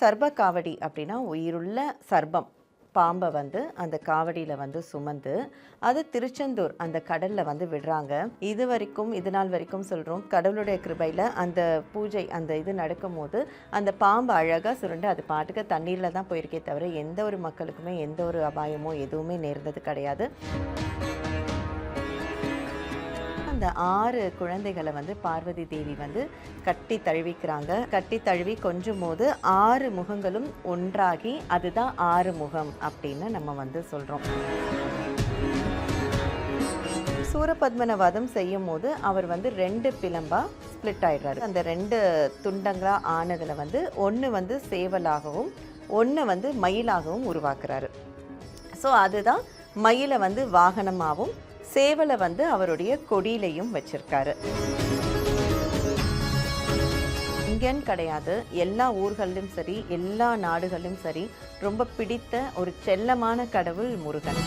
சர்ப காவடி அப்படின்னா உயிருள்ள சர்பம். பாம்பை வந்து அந்த காவடியில் வந்து சுமந்து அது திருச்செந்தூர் அந்த கடலில் வந்து விடுறாங்க. இது வரைக்கும் இது நாள் வரைக்கும் சொல்கிறோம் கடவுளுடைய கிருபையில் அந்த பூஜை அந்த இது நடக்கும்போது அந்த பாம்பு அழகாக சுருண்டு அது பாட்டுக்கு தண்ணீரில் தான் போயிருக்கே தவிர எந்த ஒரு மக்களுக்குமே எந்த ஒரு அபாயமோ எதுவுமே நேர்ந்தது கிடையாது. அந்த ஆறு குழந்தைகளை வந்து பார்வதி தேவி வந்து கட்டி தழுவிக்கிறாங்க. கட்டி தழுவி கொஞ்சும் போது ஆறு முகங்களும் ஒன்றாகி அதுதான் ஆறு முகம் அப்படின்னு நம்ம வந்து சொல்கிறோம் சூரபத்மனவாதம் செய்யும் போது அவர் வந்து ரெண்டு பிளம்பா ஸ்ப்ளிட் ஆயிடுறாரு. அந்த ரெண்டு துண்டங்களா ஆனதில் வந்து ஒன்று வந்து சேவலாகவும் ஒன்று வந்து மயிலாகவும் உருவாக்குறாரு. ஸோ அதுதான் மயிலை வந்து வாகனமாகவும் சேவலை வந்து அவருடைய கொடியிலையும் வச்சிருக்காரு. இங்கேன்னு கிடையாது. எல்லா ஊர்களிலும் சரி எல்லா நாடுகளிலும் சரி ரொம்ப பிடித்த ஒரு செல்லமான கடவுள் முருகன்.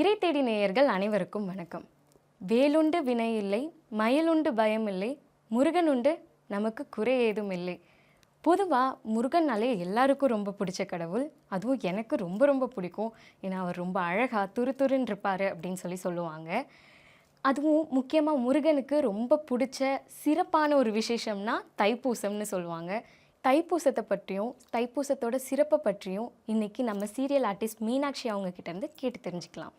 இறை தேடி நேயர்கள் அனைவருக்கும் வணக்கம். வேலுண்டு வினை இல்லை மயிலுண்டு பயம் இல்லை முருகன் உண்டு நமக்கு குறை ஏதும் இல்லை. பொதுவாக முருகன்னாலே எல்லாருக்கும் ரொம்ப பிடிச்ச கடவுள். அதுவும் எனக்கு ரொம்ப ரொம்ப பிடிக்கும். ஏன்னா அவர் ரொம்ப அழகாக துரு துருன்னு இருப்பார் அப்படின்னு சொல்லி சொல்லுவாங்க. அதுவும் முக்கியமாக முருகனுக்கு ரொம்ப பிடிச்ச சிறப்பான ஒரு விசேஷம்னா தைப்பூசம்னு சொல்லுவாங்க. தைப்பூசத்தை பற்றியும் தைப்பூசத்தோட சிறப்பை பற்றியும் இன்னைக்கு நம்ம சீரியல் ஆர்டிஸ்ட் மீனாட்சி அவங்க கேட்டு தெரிஞ்சுக்கலாம்.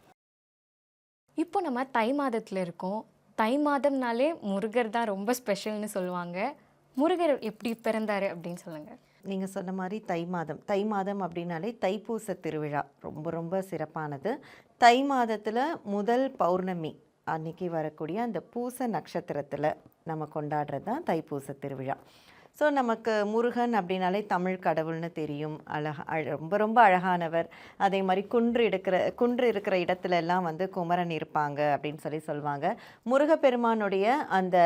இப்போ நம்ம தை மாதத்தில் இருக்கோம். தை மாதம்னாலே முருகர் தான் ரொம்ப ஸ்பெஷல்னு சொல்லுவாங்க. முருகர் எப்படி பிறந்தார் அப்படின்னு சொல்லுங்கள் நீங்கள் சொன்ன மாதிரி தை மாதம். தை மாதம் அப்படின்னாலே தைப்பூச திருவிழா. ரொம்ப ரொம்ப சிறப்பானது. தை மாதத்தில் முதல் பௌர்ணமி அன்னைக்கு வரக்கூடிய அந்த பூச நட்சத்திரத்தில் நம்ம கொண்டாடுறது தான் தைப்பூச திருவிழா. ஸோ நமக்கு முருகன் அப்படின்னாலே தமிழ் கடவுள்னு தெரியும். அழகா அழ- ரொம்ப ரொம்ப அழகானவர். அதே மாதிரி குன்று எடுக்கிற குன்று இருக்கிற இடத்துல எல்லாம் வந்து குமரன் இருப்பாங்க அப்படின்னு சொல்லி சொல்லுவாங்க முருகப்பெருமானுடைய அந்த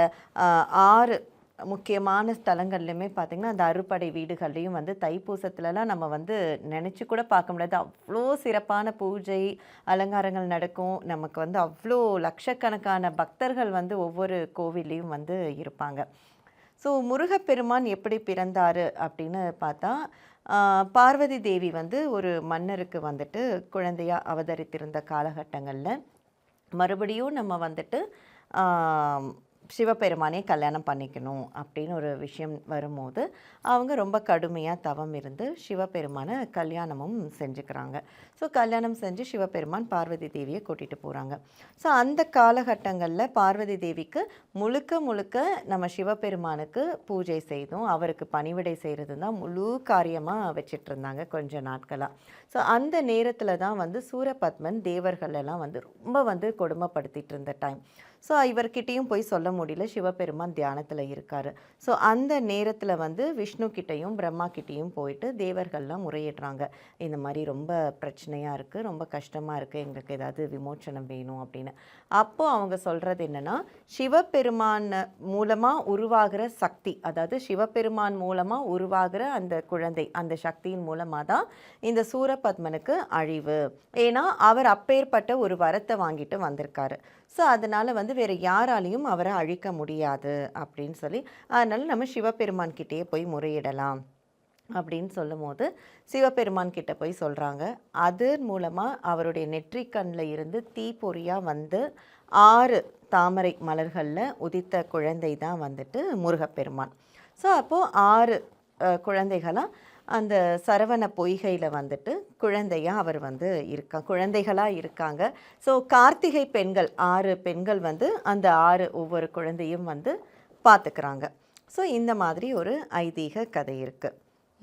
ஆறு முக்கியமான ஸ்தலங்கள்லையுமே பார்த்திங்கன்னா அந்த அறுபடை வீடுகள்லையும் வந்து தைப்பூசத்துலலாம் நம்ம வந்து நினச்சி கூட பார்க்க முடியாது. அவ்வளோ சிறப்பான பூஜை அலங்காரங்கள் நடக்கும். நமக்கு வந்து அவ்வளோ லட்சக்கணக்கான பக்தர்கள் வந்து ஒவ்வொரு கோவில்லையும் வந்து இருப்பாங்க. ஸோ முருகப்பெருமான் எப்படி பிறந்தார் அப்படின்னு பார்த்தா பார்வதி தேவி வந்து ஒரு மன்னருக்கு வந்துட்டு குழந்தையாக அவதரித்திருந்த காலகட்டங்களில். மறுபடியும் நம்ம வந்துட்டு சிவபெருமானே கல்யாணம் பண்ணிக்கணும் அப்படின்னு ஒரு விஷயம் வரும்போது அவங்க ரொம்ப கடுமையாக தவம் இருந்து சிவபெருமானை கல்யாணமும் செஞ்சுக்கிறாங்க. ஸோ கல்யாணம் செஞ்சு சிவபெருமான் பார்வதி தேவியை கூட்டிகிட்டு போகிறாங்க ஸோ அந்த காலகட்டங்களில் பார்வதி தேவிக்கு முழுக்க முழுக்க நம்ம சிவபெருமானுக்கு பூஜை செய்தும் அவருக்கு பணிவிடை செய்கிறது தான் முழு காரியமாக வச்சிட்டு இருந்தாங்க கொஞ்ச நாட்களாக ஸோ அந்த நேரத்தில் தான் வந்து சூரபத்மன் தேவர்கள் எல்லாம் வந்து ரொம்ப வந்து கொடுமைப்படுத்திட்டு இருந்த டைம் ஸோ இவர்கிட்டையும் போய் சொல்ல முடியல. சிவபெருமான் தியானத்தில் இருக்கார். ஸோ அந்த நேரத்தில் வந்து விஷ்ணு கிட்டேயும் பிரம்மா கிட்டேயும் போயிட்டு தேவர்கள்லாம் முறையிடுறாங்க இந்த மாதிரி ரொம்ப பிரச்சனையாக இருக்குது ரொம்ப கஷ்டமாக இருக்குது எங்களுக்கு ஏதாவது விமோச்சனம் வேணும் அப்படின்னு. அப்போது அவங்க சொல்கிறது என்னென்னா சிவபெருமான் மூலமாக உருவாகிற சக்தி அதாவது சிவபெருமான் மூலமாக உருவாகிற அந்த குழந்தை அந்த சக்தியின் மூலமாக தான் இந்த சூரபத்மனுக்கு அழிவு. ஏன்னா அவர் அப்பேற்பட்ட ஒரு வரத்தை வாங்கிட்டு வந்திருக்காரு. ஸோ அதனால் வந்து வேறு யாராலையும் அவரை அழிக்க முடியாது அப்படின்னு சொல்லி அதனால் நம்ம சிவபெருமான் கிட்டேயே போய் முறையிடலாம் அப்படின்னு சொல்லும்போது சிவபெருமான் கிட்ட போய் சொல்கிறாங்க அது மூலமாக அவருடைய நெற்றிக்கண்ணில் இருந்து தீப்பொறியாக வந்து ஆறு தாமரை மலர்களில் உதித்த குழந்தை தான் வந்துட்டு முருகப்பெருமான். ஸோ அப்போது ஆறு குழந்தைகளாக அந்த சரவண பொய்கையில் வந்துட்டு குழந்தையாக அவர் வந்து இருக்கா குழந்தைகளாக இருக்காங்க. ஸோ கார்த்திகை பெண்கள் ஆறு பெண்கள் வந்து அந்த ஆறு ஒவ்வொரு குழந்தையும் வந்து பார்த்துக்கிறாங்க. ஸோ இந்த மாதிரி ஒரு ஐதீக கதை இருக்குது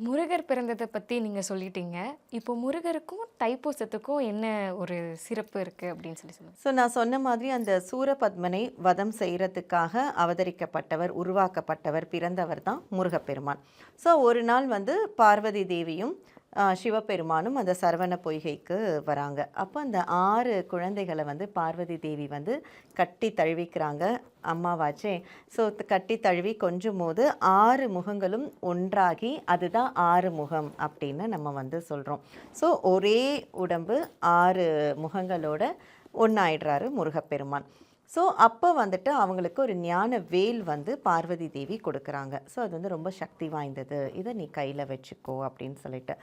முருகர் பிறந்ததை பற்றி நீங்கள் சொல்லிட்டீங்க. இப்போ முருகருக்கும் தைப்பூசத்துக்கும் என்ன ஒரு சிறப்பு இருக்குது அப்படின்னு சொல்லி சொல்லுங்கள் ஸோ நான் சொன்ன மாதிரி அந்த சூரபத்மனை வதம் செய்கிறதுக்காக அவதரிக்கப்பட்டவர் உருவாக்கப்பட்டவர் பிறந்தவர் தான் முருகப்பெருமான். ஸோ ஒரு நாள் வந்து பார்வதி தேவியும் சிவபெருமானும் அந்த சரவண பொய்கைக்கு வராங்க. அப்போ அந்த ஆறு குழந்தைகளை வந்து பார்வதி தேவி வந்து கட்டி தழுவிக்கிறாங்க அம்மாவாச்சே. ஸோ கட்டி தழுவி கொஞ்சம் போது ஆறு முகங்களும் ஒன்றாகி அதுதான் ஆறு முகம் அப்படின்னு நம்ம வந்து சொல்கிறோம் ஸோ ஒரே உடம்பு ஆறு முகங்களோட ஒன்றாயிடுறாரு முருகப்பெருமான். ஸோ அப்போ வந்துட்டு அவங்களுக்கு ஒரு ஞான வேல் வந்து பார்வதி தேவி கொடுக்குறாங்க. ஸோ அது வந்து ரொம்ப சக்தி வாய்ந்தது. இதை நீ கையில் வச்சுக்கோ அப்படின்னு சொல்லிட்டு.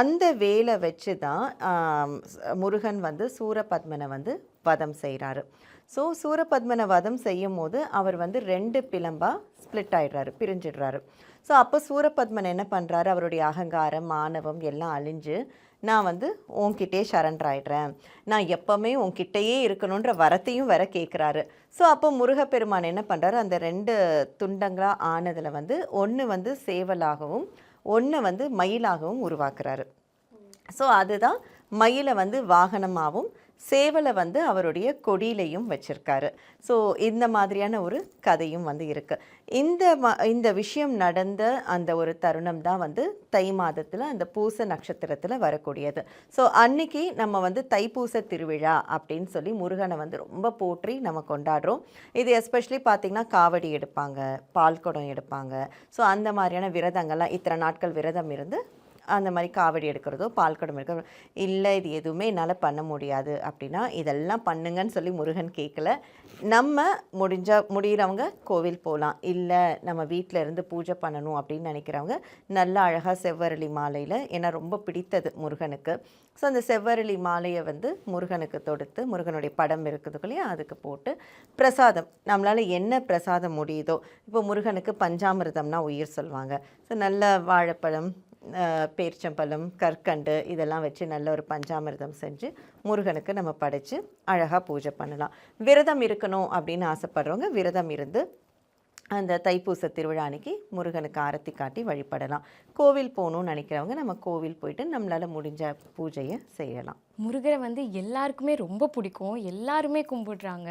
அந்த வேலை வச்சு தான் முருகன் வந்து சூரபத்மனை வந்து வதம் செய்கிறாரு ஸோ சூரபத்மனை வதம் செய்யும் போது அவர் வந்து ரெண்டு பிளம்பாக ஸ்ப்ளிட் ஆயிடுறாரு பிரிஞ்சிடுறாரு. ஸோ அப்போ சூரபத்மன் என்ன பண்ணுறாரு அவருடைய அகங்காரம் மானவம் எல்லாம் அழிஞ்சு நான் வந்து உன்கிட்டே சரண்டர் ஆயிடுறேன். நான் எப்போவுமே உன்கிட்டயே இருக்கணுன்ற வரத்தையும் வர கேட்குறாரு ஸோ அப்போ முருகப்பெருமான் என்ன பண்ணுறாரு அந்த ரெண்டு துண்டங்களாக ஆனதில் வந்து ஒன்று வந்து சேவலாகவும் ஒன்று வந்து மயிலாகவும் உருவாக்குறாரு. ஸோ அதுதான் மயிலை வந்து வாகனமாகவும் சேவலை வந்து அவருடைய கொடியிலையும் வச்சிருக்காரு. ஸோ இந்த மாதிரியான ஒரு கதையும் வந்து இருக்கு. இந்த ம இந்த விஷயம் நடந்த அந்த ஒரு தருணம் தான் வந்து தை மாதத்தில் அந்த பூச நட்சத்திரத்தில் வரக்கூடியது. ஸோ அன்னைக்கு நம்ம வந்து தைப்பூச திருவிழா அப்படின்னு சொல்லி முருகனை வந்து ரொம்ப போற்றி நம்ம கொண்டாடுறோம். இது எஸ்பெஷலி பார்த்திங்கன்னா காவடி எடுப்பாங்க பால் குடம் எடுப்பாங்க. ஸோ அந்த மாதிரியான விரதங்கள்லாம் இத்தனை நாட்கள் விரதம் இருந்து அந்த மாதிரி காவடி எடுக்கிறதோ பால் குடம் எடுக்கிறதோ இல்லை இது எதுவுமே என்னால் பண்ண முடியாது அப்படின்னா இதெல்லாம் பண்ணுங்கன்னு சொல்லி முருகன் கேட்கல நம்ம முடிஞ்ச முடிகிறவங்க கோவில் போகலாம் இல்லை நம்ம வீட்டில் இருந்து பூஜை பண்ணணும் அப்படின்னு நினைக்கிறவங்க நல்ல அழகாக செவ்வரளி மாலையில் ஏன்னா ரொம்ப பிடித்தது முருகனுக்கு. ஸோ அந்த செவ்வரளி மாலையை வந்து முருகனுக்கு தொடுத்து முருகனுடைய படம் இருக்குது இல்லையா அதுக்கு போட்டு பிரசாதம். நம்மளால் என்ன பிரசாதம் முடியுதோ இப்போ முருகனுக்கு பஞ்சாமிர்தம்னா உயிர் சொல்லுவாங்க. ஸோ நல்ல வாழைப்பழம் பேரிச்சம்பழம் கற்கண்டு இதெல்லாம் வச்சு நல்ல ஒரு பஞ்சாமிர்தம் செஞ்சு முருகனுக்கு நம்ம படைத்து அழகாக பூஜை பண்ணலாம். விரதம் இருக்கணும் அப்படின்னு ஆசைப்படுறவங்க விரதம் இருந்து அந்த தைப்பூச திருவிழா அன்னைக்கு முருகனுக்கு ஆரத்தி காட்டி வழிபடலாம். கோவில் போகணும்னு நினைக்கிறவங்க நம்ம கோவில் போயிட்டு நம்மளால் முடிஞ்ச பூஜையை செய்யலாம். முருகரை வந்து எல்லாருக்குமே ரொம்ப பிடிக்கும். எல்லாருமே கும்பிடுறாங்க.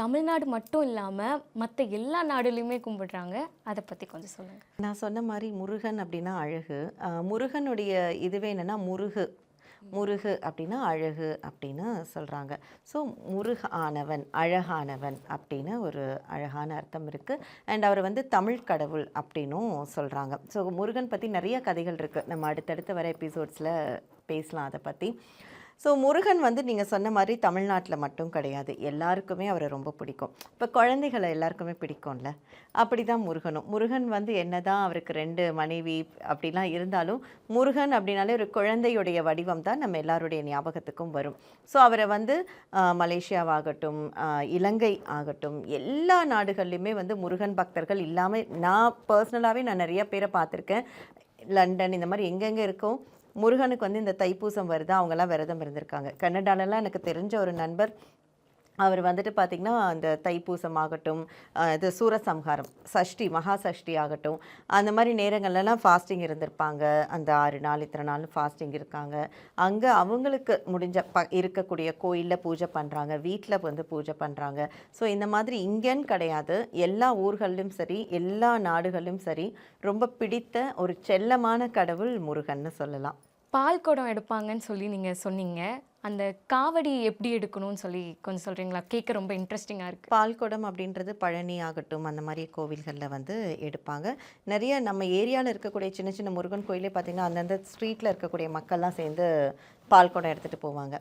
தமிழ்நாடு மட்டும் இல்லாமல் மற்ற எல்லா நாடுலையுமே கும்பிடுறாங்க. அதை பற்றி கொஞ்சம் சொல்லுங்கள் நான் சொன்ன மாதிரி முருகன் அப்படின்னா அழகு. முருகனுடைய இதுவே என்னென்னா முருகு. முருகு அப்படின்னா அழகு அப்படின்னு சொல்கிறாங்க ஸோ முருக ஆனவன் அழகானவன் அப்படின்னு ஒரு அழகான அர்த்தம் இருக்குது அண்ட் அவர் வந்து தமிழ் கடவுள் அப்படின்னும் சொல்கிறாங்க ஸோ முருகன் பற்றி நிறைய கதைகள் இருக்குது நம்ம அடுத்தடுத்து வர எபிசோட்ஸில் பேசலாம் அதை பற்றி ஸோ முருகன் வந்து நீங்கள் சொன்ன மாதிரி தமிழ்நாட்டில் மட்டும் கிடையாது. எல்லாருக்குமே அவரை ரொம்ப பிடிக்கும். இப்போ குழந்தைகளை எல்லாருக்குமே பிடிக்கும்ல? அப்படி தான் முருகனும். முருகன் வந்து என்ன தான் அவருக்கு ரெண்டு மனைவி அப்படிலாம் இருந்தாலும் முருகன் அப்படின்னாலே ஒரு குழந்தையுடைய வடிவம் தான் நம்ம எல்லாருடைய ஞாபகத்துக்கும் வரும். ஸோ அவரை வந்து மலேசியாவாகட்டும் இலங்கை ஆகட்டும் எல்லா நாடுகள்லையுமே வந்து முருகன் பக்தர்கள் இல்லாமல் நான் பர்சனலாகவே நான் நிறைய பேரை பார்த்துருக்கேன். லண்டன் இந்த மாதிரி எங்கெங்கே இருக்கோ முருகனுக்கு வந்து இந்த தைப்பூசம் வருது? அவங்கெல்லாம் விரதம் இருந்திருக்காங்க. கன்னடாலலாம் எனக்கு தெரிஞ்ச ஒரு நண்பர் அவர் வந்துட்டு பார்த்திங்கன்னா அந்த தைப்பூசம் ஆகட்டும் இது சூரசம்ஹாரம் சஷ்டி மகா சஷ்டி ஆகட்டும் அந்த மாதிரி நேரங்கள்லாம் ஃபாஸ்டிங் இருந்திருப்பாங்க. அந்த ஆறு நாள் இத்தனை நாள் ஃபாஸ்டிங் இருக்காங்க. அங்கே அவங்களுக்கு முடிஞ்ச ப இருக்கக்கூடிய கோயிலில் பூஜை பண்ணுறாங்க வீட்டில் வந்து பூஜை பண்ணுறாங்க ஸோ இந்த மாதிரி இங்கேன்னு கிடையாது. எல்லா ஊர்களிலும் சரி எல்லா நாடுகளிலும் சரி ரொம்ப பிடித்த ஒரு செல்லமான கடவுள் முருகன்னு சொல்லலாம். பால் குடம் எடுப்பாங்கன்னு சொல்லி நீங்கள் சொன்னீங்க. அந்த காவடி எப்படி எடுக்கணும்னு சொல்லி கொஞ்சம் சொல்கிறீங்களா கேட்க ரொம்ப இன்ட்ரெஸ்டிங்காக இருக்குது பால்குடம் அப்படின்றது பழனி ஆகட்டும் அந்த மாதிரி கோவில்களில் வந்து எடுப்பாங்க. நிறைய நம்ம ஏரியாவில் இருக்கக்கூடிய சின்ன சின்ன முருகன் கோயிலே பார்த்திங்கன்னா அந்தந்த ஸ்ட்ரீட்டில் இருக்கக்கூடிய மக்கள்லாம் சேர்ந்து பால்குடம் எடுத்துகிட்டு போவாங்க.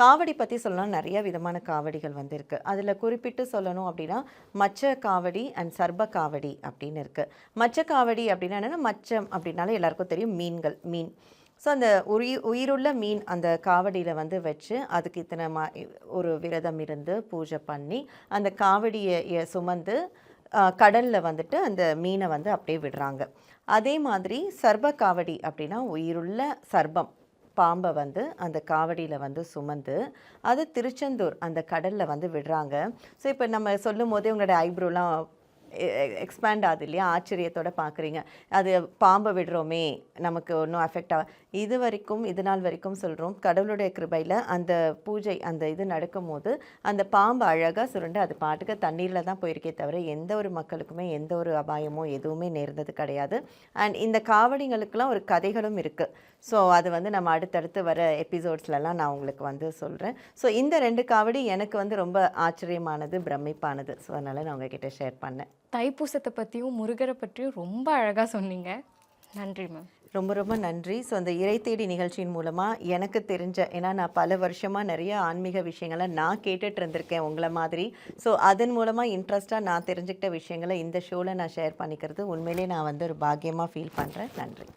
காவடி பற்றி சொல்லணும் நிறைய விதமான காவடிகள் வந்து இருக்குது அதில் குறிப்பிட்டு சொல்லணும் அப்படின்னா மச்ச காவடி அண்ட் சர்ப காவடி அப்படின்னு இருக்குது மச்ச காவடி அப்படின்னா என்னென்னா மச்சம் அப்படின்னாலே எல்லாருக்கும் தெரியும் மீன்கள் மீன். ஸோ அந்த உயிர் உயிருள்ள மீன் அந்த காவடியில் வந்து வச்சு அதுக்கு இத்தனை மா ஒரு விரதம் இருந்து பூஜை பண்ணி அந்த காவடியை சுமந்து கடலில் வந்துட்டு அந்த மீனை வந்து அப்படியே விடுறாங்க. அதே மாதிரி சர்ப காவடி அப்படின்னா உயிருள்ள சர்பம் பாம்பை வந்து அந்த காவடியில் வந்து சுமந்து அது திருச்செந்தூர் அந்த கடலில் வந்து விடுறாங்க. ஸோ இப்போ நம்ம சொல்லும் போதே உங்களோட ஐப்ரோலாம் எக்ஸ்பேண்ட் ஆகுது இல்லையா? ஆச்சரியத்தோட பார்க்குறீங்க அது பாம்பை விடுறோமே நமக்கு ஒன்றும் அஃபெக்ட் ஆக இது வரைக்கும் இது நாள் வரைக்கும் சொல்கிறோம் கடவுளுடைய கிருபையில் அந்த பூஜை அந்த இது நடக்கும்போது அந்த பாம்பு அழகாக சுருண்டு அது பாட்டுக்கு தண்ணீரில் தான் போயிருக்கே தவிர எந்த ஒரு மக்களுக்குமே எந்த ஒரு அபாயமோ எதுவுமே நேர்ந்தது கிடையாது. அண்ட் இந்த காவடிங்களுக்கெல்லாம் ஒரு கதைகளும் இருக்குது ஸோ அது வந்து நம்ம அடுத்தடுத்து வர எபிசோட்ஸ்லலாம் நான் உங்களுக்கு வந்து சொல்கிறேன் ஸோ இந்த ரெண்டு காவடி எனக்கு வந்து ரொம்ப ஆச்சரியமானது பிரமிப்பானது. ஸோ அதனால் நான் உங்ககிட்ட ஷேர் பண்ணேன். தைப்பூசத்தை பற்றியும் முருகரை பற்றியும் ரொம்ப அழகாக சொன்னீங்க. நன்றி மேம் ரொம்ப ரொம்ப நன்றி. ஸோ அந்த இறை தேடி நிகழ்ச்சியின் மூலமாக எனக்கு தெரிஞ்ச ஏன்னா நான் பல வருஷமாக நிறைய ஆன்மீக விஷயங்களை நான் கேட்டுட்டு இருந்திருக்கேன் உங்களை மாதிரி. ஸோ அதன் மூலமாக இன்ட்ரெஸ்ட்டாக நான் தெரிஞ்சுக்கிட்ட விஷயங்களை இந்த ஷோவில் நான் ஷேர் பண்ணிக்கிறது உண்மையிலே நான் வந்து ஒரு பாக்கியமாக ஃபீல் பண்ணுறேன் நன்றி.